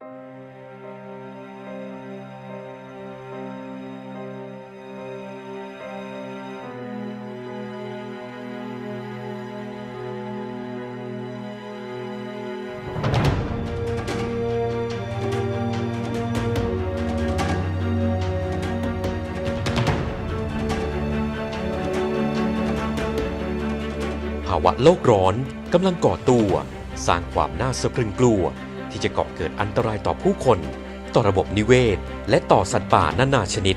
ภาวะโลกร้อนกำลังก่อตัว สร้างความน่าสะพรึงกลัว ที่จะก่อเกิดอันตรายต่อผู้คน ต่อระบบนิเวศ และต่อสัตว์ป่านานาชนิด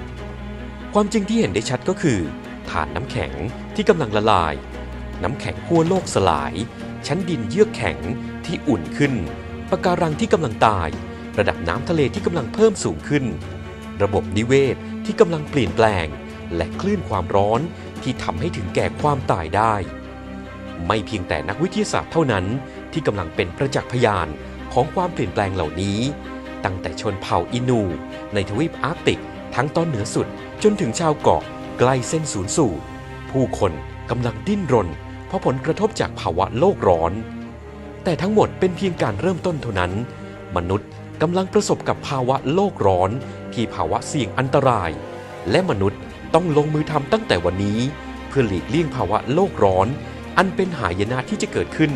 ความจริงที่เห็นได้ชัดก็คือฐานน้ำแข็งที่กำลังละลาย น้ำแข็งขั้วโลกสลาย ชั้นดินเยือกแข็งที่อุ่นขึ้นปะการังที่กำลังตาย ระดับน้ำทะเลที่กำลังเพิ่มสูงขึ้น ระบบนิเวศที่กำลังเปลี่ยนแปลง และคลื่นความร้อนที่ทำให้ถึงแก่ความตายได้ ไม่เพียงแต่นักวิทยาศาสตร์เท่านั้นที่กำลังเป็นประจักษ์พยาน ของความเปลี่ยนแปลงเหล่านี้ ตั้งแต่ชนเผ่าอินู ในทวีปอาร์กติกทั้งตอนเหนือสุดจนถึงชาวเกาะใกล้เส้นศูนย์สูตรผู้คนกำลังดิ้นรน เพราะผลกระทบจากภาวะโลกร้อน แต่ทั้งหมดเป็นเพียงการเริ่มต้นเท่านั้น มนุษย์กำลังประสบกับภาวะโลกร้อน ที่ภาวะเสี่ยงอันตราย และมนุษย์ต้องลงมือทำตั้งแต่วันนี้ เพื่อหลีกเลี่ยงภาวะโลกร้อน อันเป็นหายนะที่จะเกิดขึ้น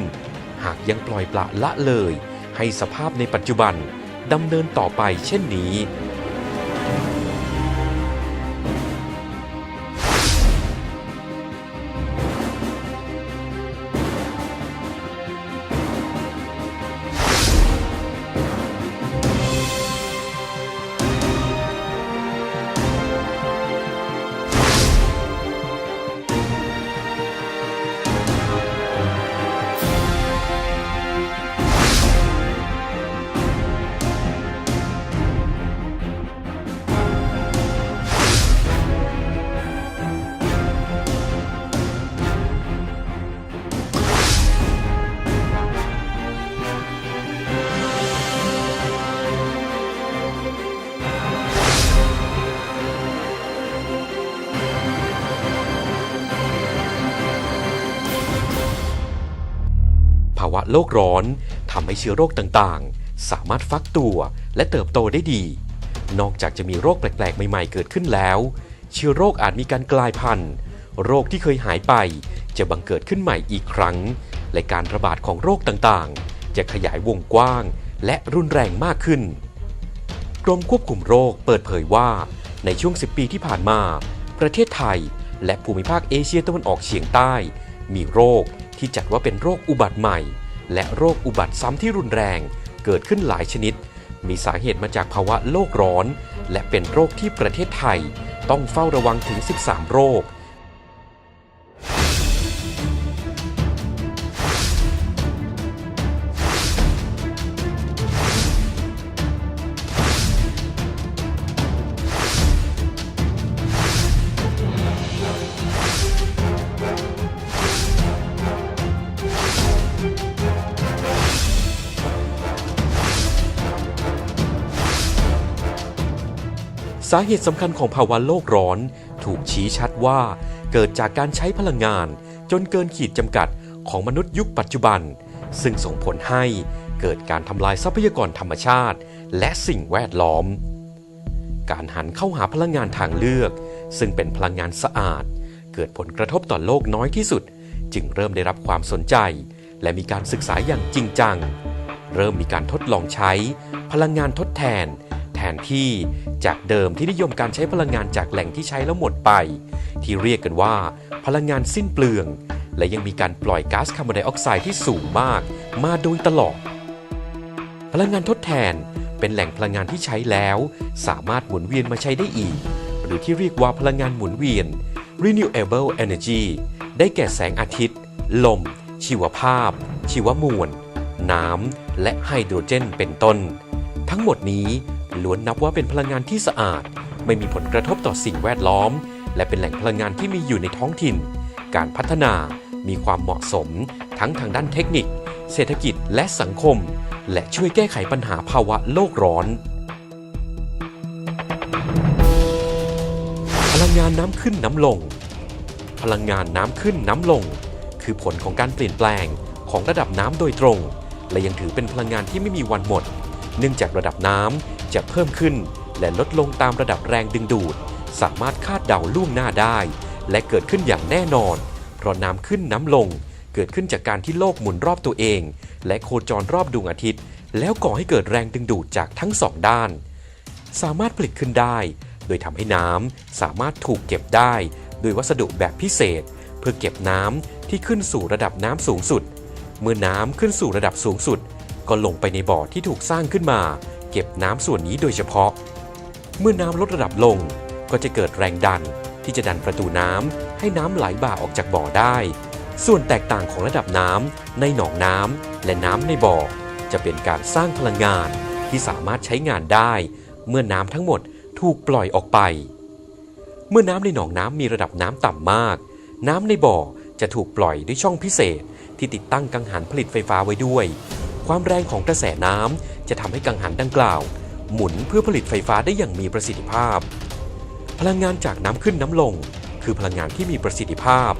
หากยังปล่อยปละละเลย ให้สภาพในปัจจุบันดำเนินต่อไปเช่นนี้ โลกร้อนทำให้เชื้อโรคต่างๆ สามารถฟักตัวและเติบโตได้ดี นอกจากจะมีโรคแปลกๆ ใหม่ๆ เกิดขึ้นแล้ว เชื้อโรคอาจมีการกลายพันธุ์ โรคที่เคยหายไป จะบังเกิดขึ้นใหม่อีกครั้ง และการระบาดของโรคต่างๆ จะขยายวงกว้าง และรุนแรงมากขึ้น กรมควบคุมโรคเปิดเผยว่า ในช่วง 10 ปีที่ผ่านมา ประเทศไทย และภูมิภาคเอเชียตะวันออกเฉียงใต้ มีโรคที่จัดว่าเป็นโรคอุบัติใหม่ และโรคอุบัติซ้ำที่รุนแรงเกิดขึ้นหลายชนิด มีสาเหตุมาจากภาวะโลกร้อน และเป็นโรคที่ประเทศไทย ต้องเฝ้าระวังถึง 13 โรคาเหตุสำคัญของภาวะโลกร้อน ถูกชี้ชัดว่า เกิดจากการใช้พลังงาน จนเกินขีดจำกัดของมนุษย์ยุคปัจจุบัน ซึ่งส่งผลให้เกิดการทำลายทรัพยากรธรรมชาติ และสิ่งแวดล้อม การหันเข้าหาพลังงานทางเลือก ซึ่งเป็นพลังงานสะอาด เกิดผลกระทบต่อโลกน้อยที่สุด จึงเริ่มได้รับความสนใจ และมีการศึกษาอย่างจริงจัง เริ่มมีการทดลองใช้ พลังงานทดแทน นที่ จากเดิมที่นิยมการใช้พลังงานจากแหล่งที่ใช้แล้วหมดไป ที่เรียกกันว่า พลังงานสิ้นเปลือง และยังมีการปล่อยก๊าซคาร์บอนไดออกไซด์ที่สูงมาก มาโดยตลอด พลังงานทดแทนเป็นแหล่งพลังงานที่ใช้แล้ว สามารถหมุนเวียนมาใช้ได้อีก หรือที่เรียกว่าพลังงานหมุนเวียน renewable energy ได้แก่แสงอาทิตย์ ลม ชีวภาพ ชีวมวล น้ำ และไฮโดรเจนเป็นต้น ทั้งหมดนี้ ล้วนนับว่าเป็นพลังงานที่สะอาด ไม่มีผลกระทบต่อสิ่งแวดล้อม และเป็นแหล่งพลังงานที่มีอยู่ในท้องถิ่น การพัฒนามีความเหมาะสม ทั้งทางด้านเทคนิค เศรษฐกิจและสังคม และช่วยแก้ไขปัญหาภาวะโลกร้อน พลังงานน้ำขึ้นน้ำลง พลังงานน้ำขึ้นน้ำลง คือผลของการเปลี่ยนแปลงของระดับน้ำโดยตรง และยังถือเป็นพลังงานที่ไม่มีวันหมด เนื่องจากระดับน้ำ จะเพิ่มขึ้น และลดลงตามระดับแรงดึงดูด สามารถคาดเดาล่วงหน้าได้ และเกิดขึ้นอย่างแน่นอน เพราะน้ำขึ้นน้ำลง เกิดขึ้นจากการที่โลกหมุนรอบตัวเอง และโคจรรอบดวงอาทิตย์ แล้วก่อให้เกิดแรงดึงดูดจากทั้งสองด้าน สามารถผลิตขึ้นได้ โดยทำให้น้ำสามารถถูกเก็บได้โดยวัสดุแบบพิเศษ เพื่อเก็บน้ำที่ขึ้นสู่ระดับน้ำสูงสุด เมื่อน้ำขึ้นสู่ระดับสูงสุด ก็ลงไปในบ่อที่ถูกสร้างขึ้นมา เก็บน้ำส่วนนี้โดยเฉพาะ เมื่อน้ำลดระดับลงก็จะเกิดแรงดันที่จะดันประตูน้ำให้น้ำไหลบ่าออกจากบ่อได้ ส่วนแตกต่างของระดับน้ำในหนองน้ำและน้ำในบ่อ จะเป็นการสร้างพลังงานที่สามารถใช้งานได้ เมื่อน้ำทั้งหมดถูกปล่อยออกไป เมื่อน้ำในหนองน้ำมีระดับน้ำต่ำมาก น้ำในบ่อจะถูกปล่อยด้วยช่องพิเศษที่ติดตั้งกังหันผลิตไฟฟ้าไว้ด้วย ความแรงของกระแสน้ำ จะทำให้กังหันดังกล่าว หมุนเพื่อผลิตไฟฟ้าได้อย่างมีประสิทธิภาพ พลังงานจากน้ำขึ้นน้ำลง คือพลังงานที่มีประสิทธิภาพ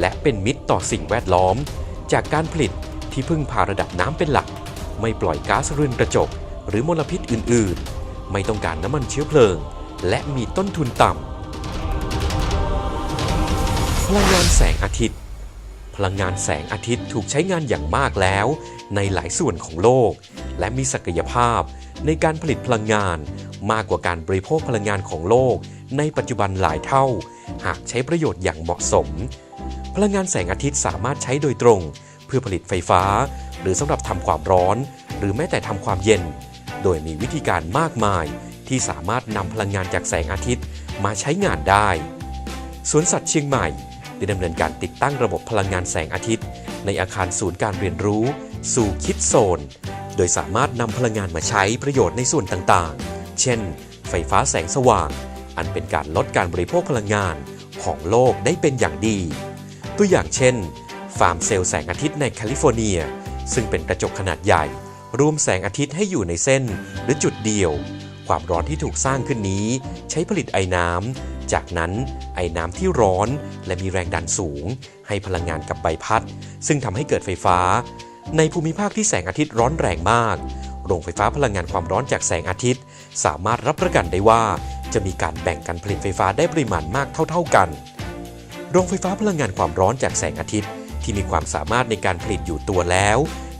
และเป็นมิตรต่อสิ่งแวดล้อม จากการผลิตที่พึ่งพาระดับน้ำเป็นหลัก ไม่ปล่อยก๊าซเรือนกระจก หรือมลพิษอื่น ๆ ไม่ต้องการน้ำมันเชื้อเพลิง และมีต้นทุนต่ำพลังงานแสงอาทิตย์ พลังงานแสงอาทิตย์ถูกใช้งานอย่างมากแล้ว ในหลายส่วนของโลก และมีศักยภาพ ในการผลิตพลังงาน มากกว่าการบริโภคพลังงานของโลก ในปัจจุบันหลายเท่า หากใช้ประโยชน์อย่างเหมาะสม พลังงานแสงอาทิตย์สามารถใช้โดยตรง เพื่อผลิตไฟฟ้า หรือสำหรับทำความร้อน หรือแม้แต่ทำความเย็น โดยมีวิธีการมากมาย ที่สามารถนำพลังงานจากแสงอาทิตย์มาใช้งานได้สวนสัตว์เชียงใหม่ได้ดำเนินการติดตั้งระบบพลังงานแสงอาทิตย์ ในอาคารศูนย์การเรียนรู้ สู่คิดโซน โดยสามารถนำพลังงานมาใช้ประโยชน์ในส่วนต่างๆ เช่น ไฟฟ้าแสงสว่าง อันเป็นการลดการบริโภคพลังงานของโลกได้เป็นอย่างดี ตัวอย่างเช่น ฟาร์มเซลล์แสงอาทิตย์ในแคลิฟอร์เนีย ซึ่งเป็นกระจกขนาดใหญ่ รวมแสงอาทิตย์ให้อยู่ในเส้นหรือจุดเดียว ความร้อนที่ถูกสร้างขึ้นนี้ ใช้ผลิตไอ้น้ำ จากนั้นไอ้น้ำที่ร้อนและมีแรงดันสูง ให้พลังงานกับใบพัด ซึ่งทำให้เกิดไฟฟ้า ในภูมิภาคที่แสงอาทิตย์ร้อนแรงมาก โรงไฟฟ้าพลังงานความร้อนจากแสงอาทิตย์ สามารถรับประกันได้ว่า จะมีการแบ่งการผลิตไฟฟ้าได้ปริมาณมากเท่า ๆกัน โรงไฟฟ้าพลังงานความร้อนจากแสงอาทิตย์ ที่มีความสามารถในการผลิตอยู่ตัวแล้ว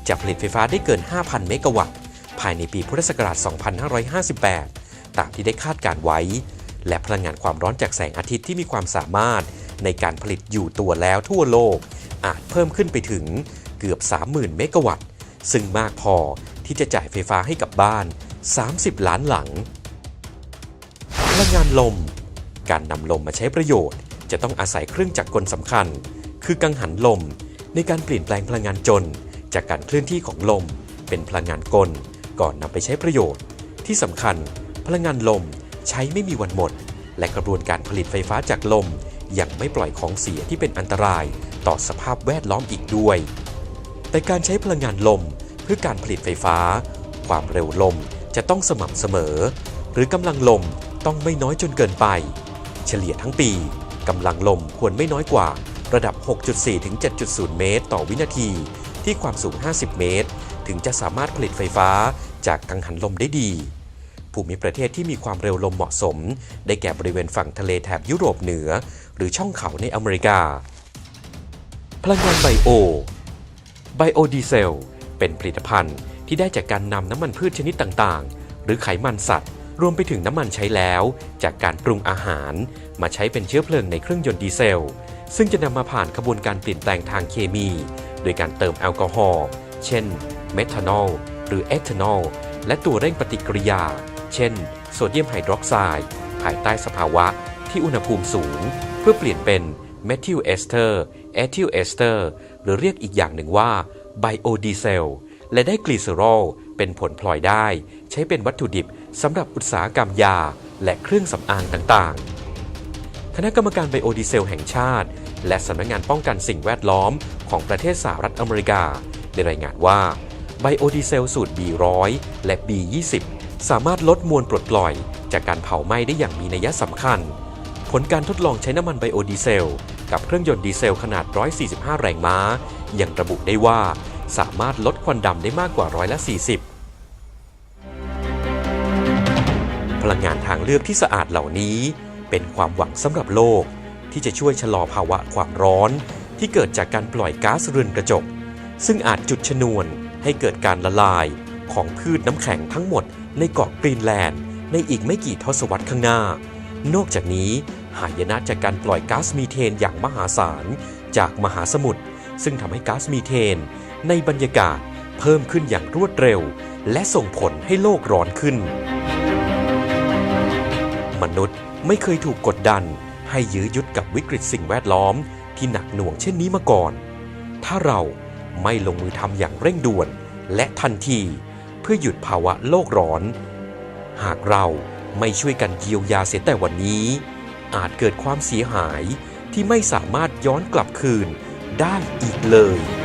จะผลิตไฟฟ้าได้เกิน 5,000 เมกะวัตต์ ภายในปีพุทธศักราช 2558 ตามที่ได้คาดการไว้ และพลังงานความร้อนจากแสงอาทิตย์ที่มีความสามารถในการผลิตอยู่ตัวแล้วทั่วโลก อาจเพิ่มขึ้นไปถึง เกือบ 30,000 เมกะวัตต์ ซึ่งมากพอที่จะจ่ายไฟฟ้าให้กับบ้าน 30 ล้านหลัง พลังงานลม การนำลมมาใช้ประโยชน์ จะต้องอาศัยเครื่องจักรกลสำคัญ คือกังหันลม ในการเปลี่ยนแปลงพลังงานจน จากการเคลื่อนที่ของลม เป็นพลังงานกล ก่อนนำไปใช้ประโยชน์ ที่สำคัญ พลังงานลมใช้ไม่มีวันหมด และกระบวนการผลิตไฟฟ้าจากลมยังไม่ปล่อยของเสียที่เป็นอันตรายต่อสภาพแวดล้อมอีกด้วย แต่การใช้พลังงานลมเพื่อการผลิตไฟฟ้า ความเร็วลมจะต้องสม่ำเสมอ หรือกำลังลมต้องไม่น้อยจนเกินไป เฉลี่ยทั้งปีกำลังลมควรไม่น้อยกว่าระดับ 6.4 ถึง 7.0 เมตร ต่อวินาที ที่ความสูง 50 เมตร ถึงจะสามารถผลิตไฟฟ้าจากกังหันลมได้ดี ภูมิประเทศที่มีความเร็วลมเหมาะสม ได้แก่บริเวณฝั่งทะเลแถบยุโรปเหนือ หรือช่องเขาในอเมริกา พลังงานไบโอ ไบโอดีเซล เป็นผลิตภัณฑ์ที่ได้จากการนำน้ำมันพืชชนิดต่างๆ หรือไขมันสัตว์ รวมไปถึงน้ำมันใช้แล้ว จากการปรุงอาหาร มาใช้เป็นเชื้อเพลิงในเครื่องยนต์ดีเซล ซึ่งจะนำมาผ่านกระบวนการเปลี่ยนแปลงทางเคมี โดยการเติมแอลกอฮอล์เช่น เมทานอล หรือเอทานอล และตัวเร่งปฏิกิริยา เช่น โซเดียมไฮดรอกไซด์ภายใต้สภาวะที่อุณหภูมิสูง เพื่อเปลี่ยนเป็นเมทิลเอสเตอร์เอทิลเอสเตอร์ หรือเรียกอีกอย่างหนึ่งว่าไบโอดีเซล และได้กลีเซอรอลเป็นผลพลอยได้ ใช้เป็นวัตถุดิบสำหรับอุตสาหกรรมยา และเครื่องสำอางต่างๆ คณะกรรมการไบโอดีเซลแห่งชาติ และสำนักงานป้องกันสิ่งแวดล้อมของประเทศสหรัฐอเมริกา ได้รายงานว่าไบโอดีเซลสูตร B100 และ B20 สามารถลดมวลปลดปล่อย จากการเผาไหม้ได้อย่างมีนัยสำคัญ ผลการทดลองใช้น้ำมันไบโอดีเซล กับเครื่องยนต์ดีเซลขนาด 145 แรงม้า ยังระบุได้ว่าสามารถลดควันดำได้มากกว่าร้อยละ 40 พลังงานทางเลือกที่สะอาดเหล่านี้ เป็นความหวังสำหรับโลก ที่จะช่วยชะลอภาวะความร้อน ที่เกิดจากการปล่อยก๊าซเรือนกระจก ซึ่งอาจจุดชนวนให้เกิดการละลายของพืชน้ำแข็งทั้งหมดในเกาะกรีนแลนด์ ในอีกไม่กี่ทศวรรษข้างหน้า นอกจากนี้ หายนะจากการปล่อยก๊าซมีเทนอย่างมหาศาลจากมหาสมุทรซึ่งทำให้ก๊าซมีเทน ในบรรยากาศเพิ่มขึ้นอย่างรวดเร็ว และส่งผลให้โลกร้อนขึ้น มนุษย์ไม่เคยถูกกดดัน ให้ยื้อยุดกับวิกฤตสิ่งแวดล้อมที่หนักหน่วงเช่นนี้มาก่อน ถ้าเราไม่ลงมือทำอย่างเร่งด่วน และทันทีเพื่อหยุดภาวะโลกร้อน หากเราไม่ช่วยกันเยียวยาเสียแต่วันนี้ อาจเกิดความเสียหายที่ไม่สามารถย้อนกลับคืนได้อีกเลย